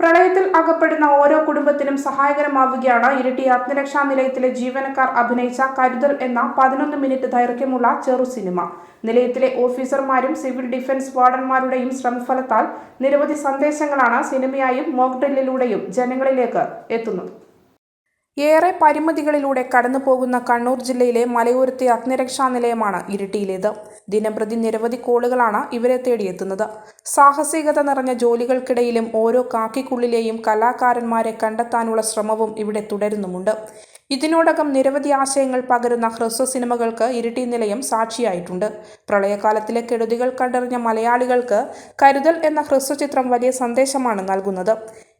പ്രളയത്തിൽ അകപ്പെടുന്ന ഓരോ കുടുംബത്തിനും സഹായകരമാവുകയാണ് ഇരട്ടി അഗ്നിരക്ഷാ നിലയത്തിലെ ജീവനക്കാർ അഭിനയിച്ച കരുതൽ എന്ന പതിനൊന്ന് മിനിറ്റ് ദൈർഘ്യമുള്ള ചെറു സിനിമ. നിലയത്തിലെ ഓഫീസർമാരും സിവിൽ ഡിഫൻസ് വാർഡന്മാരുടെയും ശ്രമഫലത്താൽ നിരവധി സന്ദേശങ്ങളാണ് സിനിമയായും മോക്ക് ഡ്രില്ലിലൂടെയും ജനങ്ങളിലേക്ക് എത്തുന്നത്. ഏറെ പരിമിതികളിലൂടെ കടന്നു പോകുന്ന കണ്ണൂർ ജില്ലയിലെ മലയോരത്തെ അഗ്നിരക്ഷാ നിലയമാണ് ഇരിട്ടിയിലേത്. ദിനംപ്രതി നിരവധി കോളുകളാണ് ഇവരെ തേടിയെത്തുന്നത്. സാഹസികത നിറഞ്ഞ ജോലികൾക്കിടയിലും ഓരോ കാക്കിക്കുള്ളിലെയും കലാകാരന്മാരെ കണ്ടെത്താനുള്ള ശ്രമവും ഇവിടെ തുടരുന്നുമുണ്ട്. ഇതിനോടകം നിരവധി ആശയങ്ങൾ പകരുന്ന ഹ്രസ്വ സിനിമകൾക്ക് ഇരിട്ടി നിലയം സാക്ഷിയായിട്ടുണ്ട്. പ്രളയകാലത്തിലെ കെടുതികൾ കണ്ടറിഞ്ഞ മലയാളികൾക്ക് കരുതൽ എന്ന ഹ്രസ്വചിത്രം വലിയ സന്ദേശമാണ് നൽകുന്നത്.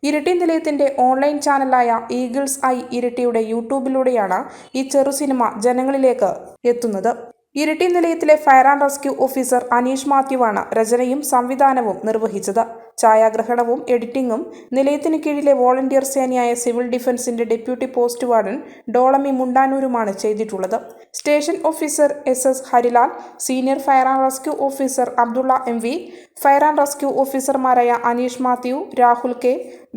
ഇരുട്ടി നിലയത്തിന്റെ ഓൺലൈൻ ചാനലായ ഈഗിൾസ് ഐ ഇരുട്ടിയുടെ യൂട്യൂബിലൂടെയാണ് ഈ ചെറു സിനിമ ജനങ്ങളിലേക്ക് എത്തുന്നത്. Iritty നിലയത്തിലെ fire and rescue officer Aneesh മാത്യുവാണ് രചനയും സംവിധാനവും നിർവഹിച്ചത്. ഛായാഗ്രഹണവും എഡിറ്റിംഗും നിലയത്തിന് കീഴിലെ വോളണ്ടിയർ സേനയായ സിവിൽ ഡിഫൻസിന്റെ ഡെപ്യൂട്ടി പോസ്റ്റ് വാർഡൻ ഡോളമി മുണ്ടാനൂരുമാണ് ചെയ്തിട്ടുള്ളത്. Station officer S S Harilal senior fire and rescue officer Abdulla M V fire and rescue ഓഫീസർമാരായ Aneesh Mathew Rahul K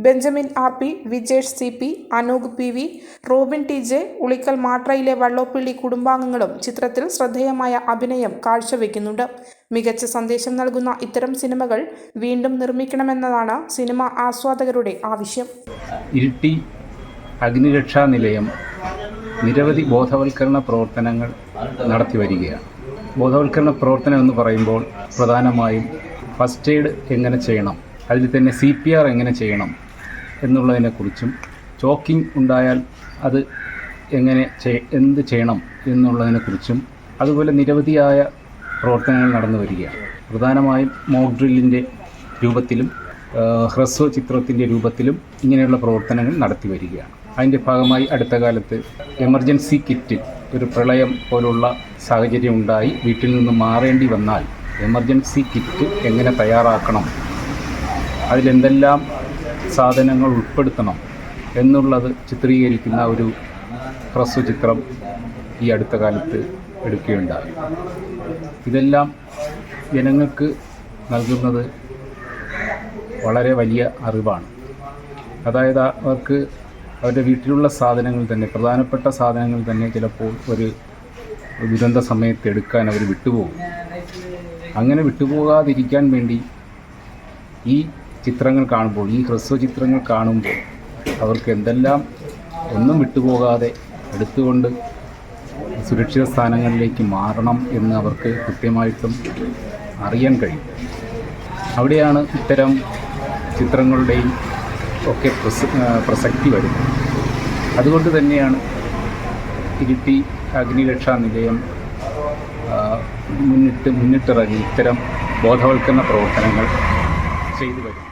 Benjamin R P Vijesh C P Anoop P V Robin T J Ulikkal മാട്രയിലെ Vallopilly കുടുംബാംഗങ്ങളും ചിത്രത്തിൽ ശ്രദ്ധേയമായ അഭിനയം കാഴ്ചവെക്കുന്നുണ്ട്. മികച്ച സന്ദേശം നൽകുന്ന ഇത്തരം സിനിമകൾ വീണ്ടും നിർമ്മിക്കണമെന്നതാണ് സിനിമ ആസ്വാദകരുടെ ആവശ്യം. ഇരിട്ടി അഗ്നിരക്ഷാ നിലയം നിരവധി ബോധവൽക്കരണ പ്രവർത്തനങ്ങൾ നടത്തി വരികയാണ്. ബോധവൽക്കരണ പ്രവർത്തനം എന്ന് പറയുമ്പോൾ പ്രധാനമായും ഫസ്റ്റ് എയ്ഡ് എങ്ങനെ ചെയ്യണം? അതിൽ തന്നെ സി പി ആർ എങ്ങനെ ചെയ്യണം? എന്നുള്ളതിനെക്കുറിച്ചും ചോക്കിംഗ് ഉണ്ടായാൽ അത് എങ്ങനെ എന്ത് ചെയ്യണം എന്നുള്ളതിനെക്കുറിച്ചും അതുപോലെ നിരവധിയായ പ്രവർത്തനങ്ങൾ നടന്നു വരികയാണ്. പ്രധാനമായും മോക്ക് ഡ്രില്ലിന്റെ രൂപത്തിലും ഹ്രസ്വ ചിത്രത്തിന്റെ രൂപത്തിലും ഇങ്ങനെയുള്ള പ്രവർത്തനങ്ങൾ നടത്തി വരികയാണ്. അതിന്റെ ഭാഗമായി അടുത്ത കാലത്ത് എമർജൻസി കിറ്റ് ഒരു പ്രളയം പോലുള്ള സാഹചര്യം ഉണ്ടായി. വീട്ടിൽ നിന്ന് മാറേണ്ടി വന്നാൽ എമർജൻസി കിറ്റ് എങ്ങനെ തയ്യാറാക്കണം? അതിലെന്തെല്ലാം സാധനങ്ങൾ ഉൾപ്പെടുത്തണം എന്നുള്ളത് ചിത്രീകരിക്കുന്ന ഒരു ഹ്രസ്വ ചിത്രം ഈ അടുത്ത കാലത്ത് എടുക്കുകയുണ്ടായി. ഇതെല്ലാം ജനങ്ങൾക്ക് നൽകുന്നത് വളരെ വലിയ അറിവാണ്. അതായത് അവർക്ക് അവരുടെ വീട്ടിലുള്ള സാധനങ്ങൾ തന്നെ പ്രധാനപ്പെട്ട സാധനങ്ങൾ തന്നെ ചിലപ്പോൾ ഒരു ദുരന്ത സമയത്ത് എടുക്കാൻ അവർ വിട്ടുപോകും. അങ്ങനെ വിട്ടുപോകാതിരിക്കാൻ വേണ്ടി ഈ ചിത്രങ്ങൾ കാണുമ്പോൾ ഈ ഹ്രസ്വ ചിത്രങ്ങൾ കാണുമ്പോൾ അവർക്ക് എന്തെല്ലാം ഒന്നും വിട്ടുപോകാതെ എടുത്തുകൊണ്ട് സുരക്ഷിത സ്ഥാനങ്ങളിലേക്ക് മാറണം എന്ന് അവർക്ക് കൃത്യമായിട്ടും അറിയാൻ കഴിയും. അവിടെയാണ് ഇത്തരം ചിത്രങ്ങളുടെയും ഒക്കെ പ്രസ പ്രസക്തി വരുന്നത്. അതുകൊണ്ട് തന്നെയാണ് ഇരിട്ടി അഗ്നിരക്ഷാ നിലയം മുന്നിട്ട് മുന്നിട്ടിറങ്ങി ഇത്തരം ബോധവൽക്കരണ പ്രവർത്തനങ്ങൾ ചെയ്തു വരുന്നത്